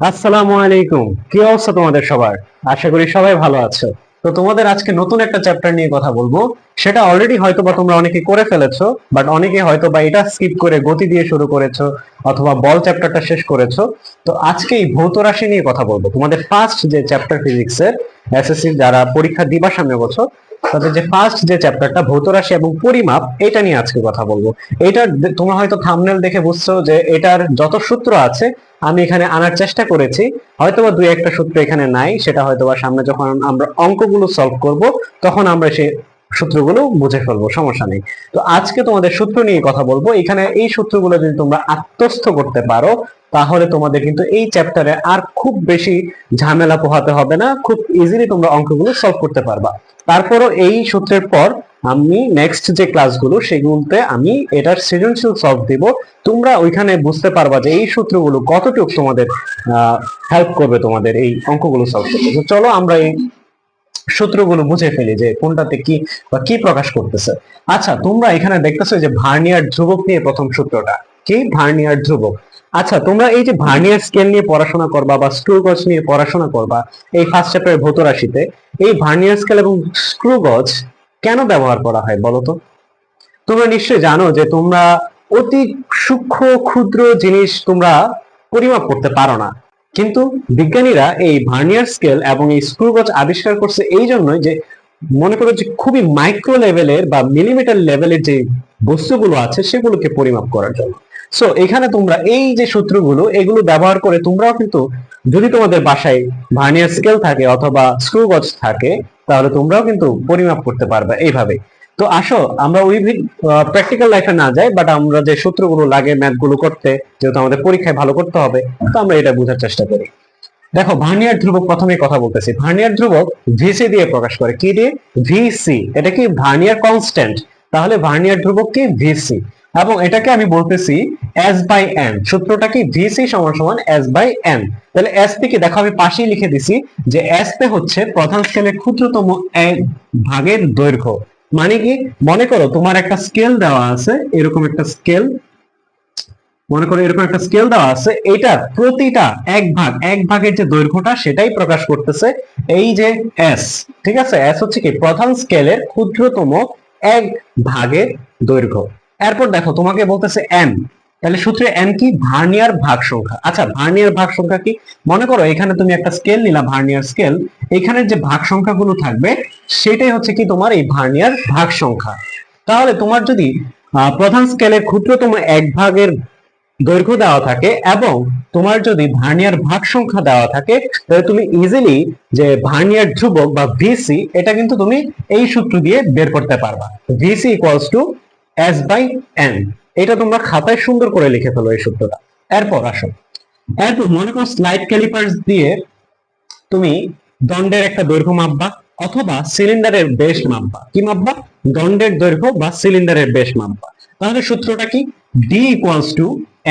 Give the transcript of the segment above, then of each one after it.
আসসালামু আলাইকুম। কি অবস্থা তোমাদের সবার? আশা করি সবাই ভালো আছো। তো তোমাদের আজকে নতুন একটা চ্যাপ্টার নিয়ে কথা বলব। সেটা অলরেডি হয়তো বা তোমরা অনেকে করে ফেলেছো বাট অনেকে হয়তো বা এটা স্কিপ করে গতি দিয়ে শুরু করেছ, অথবা বল চ্যাপ্টারটা শেষ করেছ। তো আজকে এই ভৌত রাশি নিয়ে কথা বলব। তোমাদের ফার্স্ট যে চ্যাপ্টার ফিজিক্সের এসএসসি যারা পরীক্ষা দিবা সামনে বছর তাদের যে ফার্স্ট যে চ্যাপ্টারটা ভৌত রাশি এবং পরিমাপ, এটা নিয়ে আজকে কথা বলব। এটা তোমরা হয়তো থামনেল দেখে বুঝছ যে এটার যত সূত্র আছে, আমি এখানে আনার চেষ্টা করেছি। হয়তোবা দুই একটা সূত্র এখানে নাই, সেটা হয়তো বা সামনে যখন আমরা অঙ্কগুলো সলভ করব, তখন আমরা সেই সূত্রগুলো বুঝে ফেলব, সমস্যা নেই। তো আজকে তোমাদের সূত্র নিয়ে কথা বলব। এখানে এই সূত্রগুলো যদি তোমরা আত্মস্থ করতে পারো, তাহলে তোমাদের কিন্তু এই চ্যাপ্টারে আর খুব বেশি ঝামেলা পোহাতে হবে না। খুব ইজিলি তোমরা অঙ্কগুলো সলভ করতে পারবা। তারপরও এই সূত্রের পর আমি নেক্সট যে ক্লাসগুলো সেগুলোতে আমি এটার সৃজনশীল সলভ দিব। তোমরা ওইখানে বুঝতে পারবা যে এই সূত্রগুলো কতটুকু তোমাদের হেল্প করবে তোমাদের এই অঙ্কগুলো সলভ করতে। চলো আমরা এই সূত্রগুলো বুঝে ফেলি যে কোনটাতে কি বা কি প্রকাশ করতেছে। আচ্ছা তোমরা এখানে দেখতেছো যে ভার্নিয়ার ধ্রুবক নিয়ে প্রথম সূত্রটা। কি? ভার্নিয়ার ধ্রুবক। আচ্ছা তোমরা এই যে ভার্নিয়ার স্কেল নিয়ে পড়াশোনা করবা বা স্ক্রু গজ নিয়ে পড়াশোনা করবা এই ফার্স্ট চ্যাপ্টারের ভৌত রাশিতে, এই ভার্নিয়ার স্কেল এবং স্ক্রু গজ কেন ব্যবহার করা হয় বলো তো? তোমরা নিশ্চয়ই জানো যে তোমরা অতি সূক্ষ্ম ক্ষুদ্র জিনিস তোমরা পরিমাপ করতে পারো না। কিন্তু বিজ্ঞানীরা এই ভার্নিয়ার স্কেল এবং এই স্ক্রু গজ আবিষ্কার করছে এই জন্যই যে মনে করো যে খুবই মাইক্রো লেভেলের বা মিলিমিটার লেভেলের যে বস্তুগুলো আছে সেগুলোকে পরিমাপ করার জন্য। সো এখানে তোমরা এই যে সূত্রগুলো, এগুলো ব্যবহার করে তোমরাও কিন্তু যদি তোমাদের বাসায় ভার্নিয়ার স্কেল থাকে অথবা স্ক্রু গজ থাকে, তাহলে তোমরাও কিন্তু পরিমাপ করতে পারবে এইভাবে। তো আসো, আমরা ওই প্র্যাকটিক্যাল লাইফে না যাই বাট আমরা যে সূত্রগুলো লাগে ম্যাথগুলো করতে, যেহেতু আমাদের পরীক্ষায় ভালো করতে হবে, তো আমরা এটা বোঝার চেষ্টা করি। দেখো, ভার্নিয়ার ধ্রুবক প্রথমে কথা বলতেছি। ভার্নিয়ার ধ্রুবক ভিসি দিয়ে প্রকাশ করে। কি দিয়ে? ভিসি এটা কি ভার্নিয়ার কনস্ট্যান্ট তাহলে ভার্নিয়ার ধ্রুবক কি? ভিসি এবং এটাকে আমি বলতেছি এস বাই এন সূত্রটা কি? ভিসি সমান সমান এস বাই এন তাহলে এস থেকে দেখো, আমি পাশেই লিখে দিছি যে এস তে হচ্ছে প্রধান স্কেলের ক্ষুদ্রতম এক ভাগের দৈর্ঘ্য। মানে কি? মনে করো তোমার একটা স্কেল দেওয়া আছে, এরকম একটা স্কেল মনে করো এরকম একটা স্কেল দেওয়া আছে এটা প্রতিটা এক ভাগ, এক ভাগের যে দৈর্ঘ্যটা সেটাই প্রকাশ করতেছে এই যে এস ঠিক আছে? এস হচ্ছে কি? প্রধান স্কেলের ক্ষুদ্রতম এক ভাগের দৈর্ঘ্য। এরপর দেখো, তোমাকে বলতেছে এন তাহলে সূত্রে এন কি? ভার্নিয়ার ভাগ সংখ্যা আচ্ছা ভার্নিয়ার ভাগ সংখ্যা কি? মনে করো, এখানে তুমি একটা স্কেল নিলা, ভার্নিয়ার স্কেল এখানে যে ভাগ সংখ্যাগুলো থাকবে, সেটাই হচ্ছে কি তোমার এই ভার্নিয়ার ভাগ সংখ্যা তাহলে তোমার যদি প্রধান স্কেলের ক্ষুদ্রতম এক ভাগের দৈর্ঘ্য দেওয়া থাকে এবং তোমার যদি ভার্নিয়ার ভাগ সংখ্যা দেওয়া থাকে, তাহলে তুমি ইজিলি যে ভার্নিয়ার ধ্রুবক বা ভিসি এটা কিন্তু তুমি এই সূত্র দিয়ে বের করতে পারবা। VC equals to S by N এটা তোমরা খাতায় সুন্দর করে লিখে ফেলো এই সূত্রটা। এরপর আসো। এরপর মনে করো স্লাইড ক্যালিপার্স দিয়ে তুমি দণ্ডের একটা দৈর্ঘ্য মাপবা অথবা সিলিন্ডারের বেশ মাপবা। কি মাপবা? দণ্ডের দৈর্ঘ্য বা সিলিন্ডারের বেশ মাপবা। তাহলে সূত্রটা কি? D equals to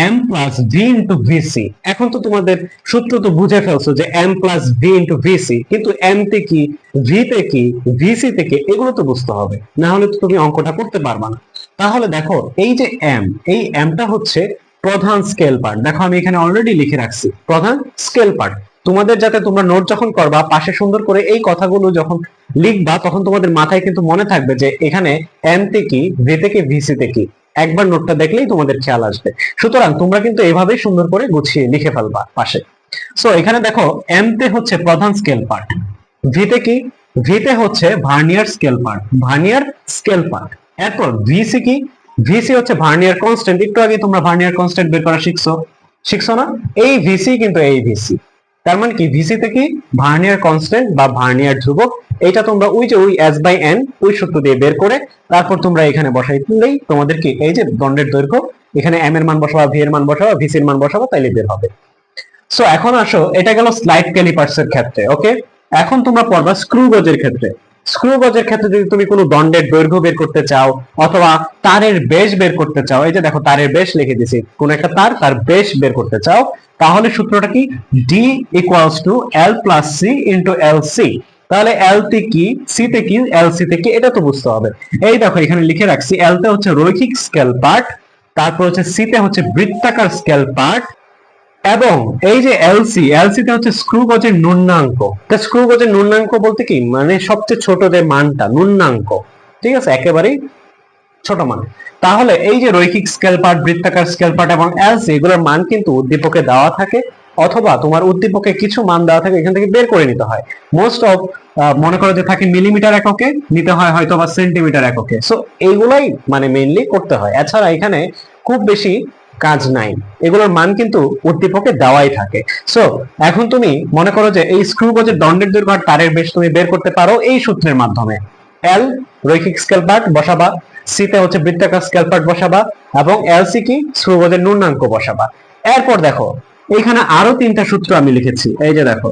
M plus V into VC এখন তো তোমাদের সূত্র তো বুঝে ফেলছো যে M plus V into VC কিন্তু এম তে কি ভি তে কি ভিসি থেকে এগুলো তো বুঝতে হবে। না হলে তো তুমি অঙ্কটা করতে পারবা না। তাহলে দেখো, এই যে এম এই এমটা হচ্ছে প্রধান স্কেল পার্ট দেখো, আমি এখানে অলরেডি লিখে রাখছি, প্রধান স্কেল পার্ট তোমাদের যাতে তোমরা নোট যখন করবা, পাশে সুন্দর করে এই কথাগুলো যখন লিখবা, তখন তোমাদের মাথায় কিন্তু মনে থাকবে যে এখানে এম তে কি ভি থেকে ভিসি তে কি। একবার নোটটা দেখলেই তোমাদের খেয়াল আসবে। সুতরাং তোমরা কিন্তু এভাবেই সুন্দর করে গুছিয়ে লিখে ফেলবা পাশে। সো এখানে দেখো এম তে হচ্ছে প্রধান স্কেল পার্ট ভিতে কি ভিতে হচ্ছে vernier scale part vernier scale part এরপর ভিসি কি? ভিসি হচ্ছে ভার্নিয়ার কনস্ট্যান্ট একটু আগে তোমরা ভার্নিয়ার কনস্ট্যান্ট বের করা শিখছো। শিখছো না? এই ভিসি কিন্তু এই ভিসি তার মানে কি? ভিসি থেকে ভার্নিয়ার কনস্ট্যান্ট বা ভার্নিয়ার ধ্রুবক। এটা তোমরা ওই যে ওই এস বাই এন ওই সূত্র দিয়ে বের করে তারপর তোমরা এখানে বসাই দিলেই তোমাদের কি? এই যে দণ্ডের দৈর্ঘ্য, এখানে এম এর মান বসাবা ভি এর মান বসাবা ভিসি এর মান বসাবা, তাইলে বের হবে। সো এখন আসো, এটা গেল স্লাইড ক্যালিপার্স এর ক্ষেত্রে ওকে এখন তোমরা পড়বা স্ক্রু গজের ক্ষেত্রে। স্ক্রু গজের ক্ষেত্রে যদি তুমি কোনো দণ্ডের দৈর্ঘ্য বের করতে চাও, অথবা তারের বেশ বের করতে চাও, এই যে দেখো তারের বেশ লিখে দিছি কোন একটা তার তার বেশ বের করতে চাও, তাহলে সূত্রটা কি? D equals to L plus C into L C তাহলে এল তে কি? সি তে কি? এল সি তে কি? এটা তো বুঝতে হবে। এই দেখো, এখানে লিখে রাখছি এল তে হচ্ছে রৈখিক স্কেল পার্ট তারপর হচ্ছে সি তে হচ্ছে বৃত্তাকার স্কেল পার্ট এবং এই যে এলসি এলসি তে হচ্ছে স্ক্রু গজের ন্যূনাঙ্ক তা স্ক্রু গজের ন্যূনাঙ্ক বলতে কি? মানে সবচেয়ে ছোট যে মানটা ন্যূনাঙ্ক ঠিক আছে? একেবারেই ছোট মান। তাহলে এই যে রৈখিক স্কেল পার্ট বৃত্তাকার স্কেল পার্ট এবং এলসি এগুলোর মান কিন্তু উদ্দীপকে দেওয়া থাকে অথবা তোমার উদ্দীপকে কিছু মান দেওয়া থাকে, এখান থেকে বের করে নিতে হয়। মোস্ট অফ মনে করো যে থাকে মিলিমিটার এককে, নিতে হয় হয়তো বা সেন্টিমিটার এককে। সো এইগুলাই মানে মেইনলি করতে হয়। এছাড়া এখানে খুব বেশি কাজ নাই। এগুলোর মান কিন্তু উদ্দীপকে দেওয়াই থাকে। সো এখন তুমি মনে করো যে এই স্ক্রু গজের দণ্ডের দৈর্ঘ্য আর তারের বেশ তুমি বের করতে পারো এই সূত্রের মাধ্যমে। এল রৈখিক স্কেল পার্ট বসাবা। সি তে হচ্ছে বৃত্তাকার স্কেল পার্ট বসাবা এবং এল সি কি স্ক্রু গজের ন্যূনাঙ্ক বসাবা। এরপর দেখো এখানে আরও তিনটা সূত্র আমি লিখেছি। এই যে দেখো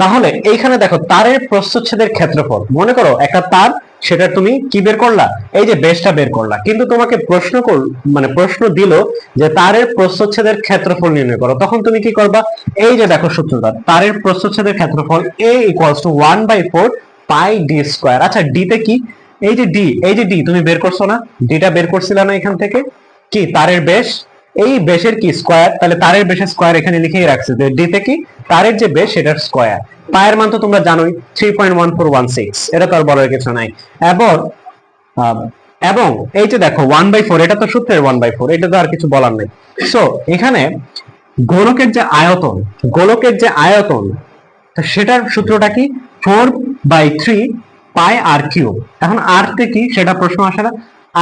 তাহলে এইখানে দেখো তারের প্রস্থচ্ছেদের ক্ষেত্রফল। মনে করো, একটা তার, সেটা তুমি কি বের করলা? এই যে বেসটা বের করলা। কিন্তু তোমাকে প্রশ্ন কর মানে প্রশ্ন দিল যে তারের প্রস্থচ্ছেদের ক্ষেত্রফল নির্ণয় করো। তখন তুমি কি করবা? এই যে দেখো সূত্রটা, তারের প্রস্থচ্ছেদের ক্ষেত্রফল A equals to one by four pi D square আচ্ছা ডি তে কি? এই যে ডি এই যে ডি তুমি বের করছ না? ডিটা বের করছিলে না এখান থেকে? কি, তারের বেশ এই বেশের কি স্কোয়ার তাহলে তারের বেশের স্কোয়ার এখানে লিখেই রাখছে যে ডি তে কি? তারের যে বেশ, সেটার স্কোয়ার পায়ের মান তো তোমরা জানোই three point one four one six এটা তো আর বলার কিছু নাই। এবং এবং এই যে দেখো ওয়ান বাই ফোর এটা তো সূত্রের ওয়ান বাই ফোর এটা তো আর কিছু বলার নেই। সো এখানে গোলকের যে আয়তন, গোলকের যে আয়তন সেটার সূত্রটা কি? Four by three pi R cube এখন আর তে কি? সেটা প্রশ্ন আসে না।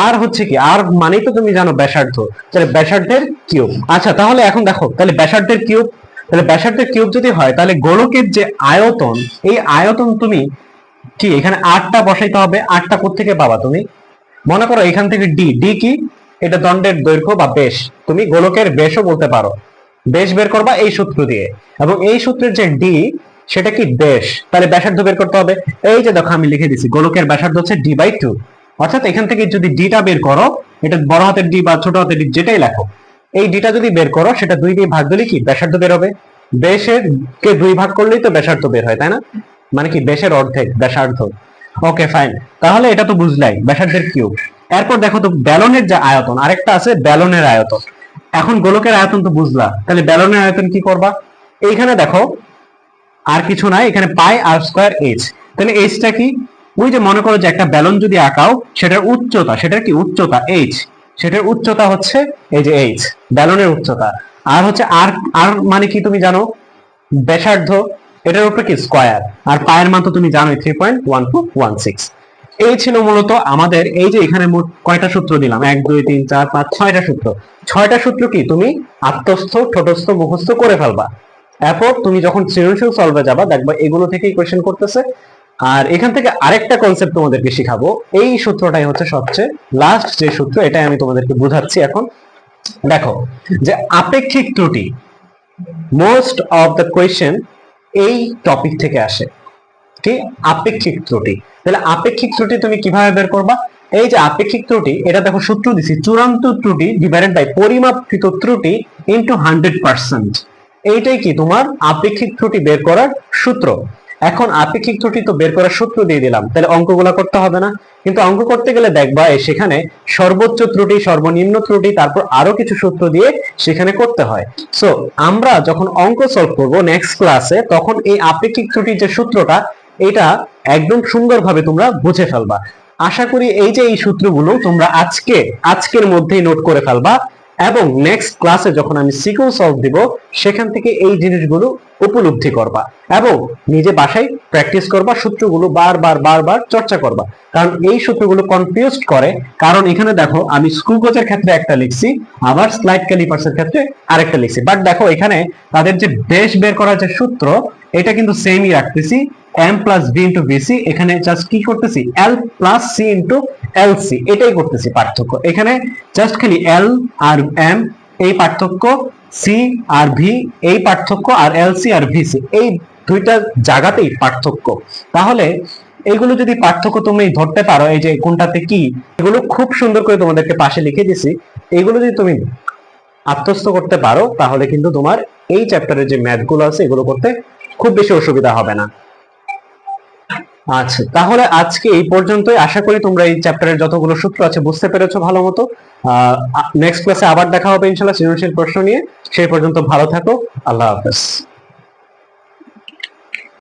আর হচ্ছে কি, আর মানেই তো তুমি জানো ব্যাসার্ধ। তাহলে ব্যাসার্ধের কিউব। আচ্ছা তাহলে এখন দেখো, তাহলে ব্যাসার্ধের কিউব, তাহলে ব্যাসার্ধের কিউব যদি হয়, তাহলে গোলকের যে আয়তন, এই আয়তন তুমি কি, এখানে আটটা বসাইতে হবে, আটটা কোত্থেকে পাবা তুমি? মনে করো এখান থেকে ডি ডি কি? এটা দণ্ডের দৈর্ঘ্য বা বেশ। তুমি গোলকের বেশও বলতে পারো। বেশ বের করবা এই সূত্র দিয়ে। এবং এই সূত্রের যে ডি, সেটা কি বেশ? তাহলে ব্যাসার্ধ বের করতে হবে। এই যে দেখো, আমি লিখে দিছি, গোলকের ব্যাসার্ধ হচ্ছে ডি বাই টু। অর্থাৎ এখান থেকে যদি ডিটা বের করো, এটা বড় হাতের ডি বা ছোট হাতের ডি যেটাই লেখো এই ডিটা যদি বের করো, সেটা দুই দিয়ে ভাগ দিলে কি? ব্যাসার্ধ বের হবে। বেশের কে দুই ভাগ করলেই তো ব্যাসার্ধ বের হয়, তাই না? মানে কি? বেশের অর্ধেক, ব্যাসার্ধ। ওকে ফাইন তাহলে এটা তো বুঝলাই, ব্যাসার্ধের কিউব। এরপর দেখো তো ব্যালনের যে আয়তন, আরেকটা আছে ব্যালনের আয়তন। এখন গোলকের আয়তন তো বুঝলা, তাহলে ব্যালনের আয়তন কি করবা? এইখানে দেখো, আর কিছু নাই, এখানে পাই আর স্কোয়ার এইচ। তাহলে এইচটা কি? ওই যে মনে করো যে একটা ব্যালন যদি আঁকাও, সেটার উচ্চতা, সেটার কি উচ্চতা? এইচ সেটার উচ্চতা হচ্ছে এই যে এইচ ব্যালনের উচ্চতা। আর হচ্ছে আর আর মানে কি তুমি জানো? ব্যাসার্ধ, এটার উপরে কি? স্কোয়ার আর পায়ের মান তো তুমি জানোই three point one two one six এই ছিল মূলত আমাদের এই যে এখানে মোট কয়টা সূত্র দিলাম? এক, দুই, তিন, চার, পাঁচ, ছয়টা সূত্র। ছয়টা সূত্র কি? তুমি আত্মস্থ, ঠোঁটস্থ, মুখস্থ করে ফেলবা। এরপর তুমি যখন সৃজনশীল সলভে যাবা, দেখবা এগুলো থেকেই কোয়েশ্চেন করতেছে। আর এখান থেকে আরেকটা কনসেপ্ট তোমাদেরকে শিখাবো। এই সূত্রটাই হচ্ছে সবচেয়ে লাস্ট যে সূত্র, এটাই আমি তোমাদেরকে বুঝাচ্ছি এখন। দেখো, যে আপেক্ষিক ত্রুটি মোস্ট অফ দ্য কোয়েশ্চেন এই টপিক থেকে আসে। কি? আপেক্ষিক ত্রুটি। তাহলে আপেক্ষিক ত্রুটি তুমি কীভাবে বের করবা? এই যে আপেক্ষিক ত্রুটি, এটা দেখো সূত্র দিছি, চূড়ান্ত ত্রুটি ডিভাইডেড বাই পরিমাপকৃত ত্রুটি ইনটু হান্ড্রেড পার্সেন্ট এইটাই কি তোমার? আপেক্ষিক ত্রুটি বের করার সূত্র। এখন আপেক্ষিক ত্রুটি তো বের করার সূত্র দিয়ে দিলাম। তাহলে অঙ্কগুলো করতে হবে না। কিন্তু অঙ্ক করতে গেলে দেখবা সেখানে সর্বোচ্চ ত্রুটি, সর্বনিম্ন ত্রুটি, তারপর আরও কিছু সূত্র দিয়ে সেখানে করতে হয়। সো আমরা যখন অঙ্ক সলভ করব নেক্সট ক্লাসে তখন এই আপেক্ষিক ত্রুটির যে সূত্রটা, এটা একদম সুন্দরভাবে তোমরা বুঝে ফেলবা। আশা করি এই যে এই সূত্রগুলো তোমরা আজকে, আজকের মধ্যেই নোট করে ফেলবা। এবং নেক্সট ক্লাসে যখন আমি সিকিউ সলভ দিব, সেখান থেকে এই জিনিসগুলো উপলব্ধি করবা এবং নিজে বাসায় প্র্যাকটিস করবা, সূত্রগুলো বারবার বারবার চর্চা করবা। কারণ এই সূত্রগুলো কনফিউজড করে। কারণ এখানে দেখো, আমি স্ক্রু গোজের ক্ষেত্রে একটা লিখছি, আবার স্লাইড ক্যালিপার্সের ক্ষেত্রে আরেকটা লিখছি। বাট দেখো, এখানে তাদের যে বেশ বের করার যে সূত্র, এটা কিন্তু সেমই রাখতেছি। M plus B into BC এখানে জাস্ট কি করতেছি? L plus C into L C এটাই করতেছি পার্থক্য। এখানে জাস্ট খালি এল আর এম এই পার্থক্য সি আর ভি এই পার্থক্য আর এল সি আর ভিসি এই দুইটা জায়গাতেই পার্থক্য। তাহলে এইগুলো যদি পার্থক্য তুমি ধরতে পারো, এই যে কোনটাতে কি, এগুলো খুব সুন্দর করে তোমাদেরকে পাশে লিখে দিছি। এগুলো যদি তুমি আত্মস্থ করতে পারো, তাহলে কিন্তু তোমার এই চ্যাপ্টারের যে ম্যাথগুলো আছে, এগুলো করতে খুব বেশি অসুবিধা হবে না। আচ্ছা তাহলে আজকে এই পর্যন্তই। আশা করি তোমরা এই চ্যাপ্টারের যতগুলো সূত্র আছে বুঝতে পেরেছ ভালো মতো। নেক্সট ক্লাসে আবার দেখা হবে ইনশাল্লাহ সৃজনশীল প্রশ্ন নিয়ে। সেই পর্যন্ত ভালো থাকো। আল্লাহ হাফেজ।